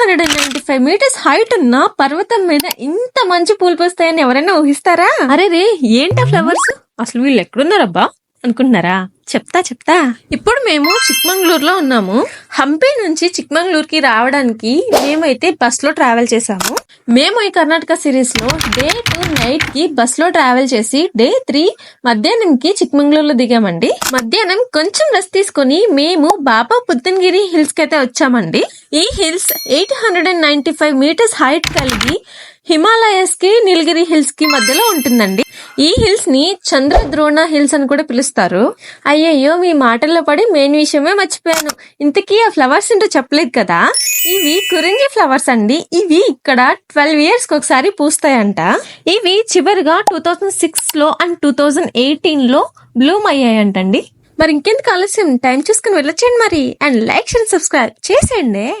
Hundred and ninety five metres height ఉన్న పర్వతం మీద ఇంత మంచి పూలు పూస్తాయని ఎవరైనా ఊహిస్తారా? అరే రే ఏంటా ఫ్లవర్స్ అసలు వీళ్ళు ఎక్కడున్నారబ్బా? అనుకుంటున్నారా? చెప్తా చెప్తా. ఇప్పుడు మేము చిక్మంగళూరులో ఉన్నాము. హంపి నుంచి చిక్మంగళూరుకి రావడానికి మేమైతే బస్లో ట్రావెల్ చేసాము మేము ఈ కర్ణాటక సిరీస్లో డే టూ నైట్కి బస్లో ట్రావెల్ చేసి డే త్రీ మధ్యాహ్నం కి చిక్మంగళూరులో దిగామండి. మధ్యాహ్నం కొంచెం రెస్ట్ తీసుకొని మేము బాబా పుత్తన్గిరి హిల్స్కి అయితే వచ్చామండి. ఈ hills eight hundred and ninety five metres height కలిగి హిమాలయస్కి నీలగిరి హిల్స్కి మధ్యలో ఉంటుందండి. ఈ హిల్స్ని చంద్రద్రోణ హిల్స్ అని కూడా పిలుస్తారు. అయ్యయ్యో మీ మాటల్లో పడి మెయిన్ విషయమే మర్చిపోయాను. ఇంతకీ ఆ ఫ్లవర్స్ ఏంటో చెప్పలేదు కదా? ఇవి కురింజి ఫ్లవర్స్ అండి. ఇవి ఇక్కడ ట్వెల్వ్ ఇయర్స్కి ఒకసారి పూస్తాయంట. ఇవి చివరిగా టూ థౌజండ్ సిక్స్లో అండ్ టూ థౌజండ్ ఎయిటీన్లో బ్లూమ్ అయ్యాయంటండి. మరి ఇంకెందుకు ఆలస్యం? టైం చూసుకుని వెళ్ళొచ్చేయండి మరి. అండ్ లైక్ అండ్ సబ్స్క్రైబ్ చేసేయండి.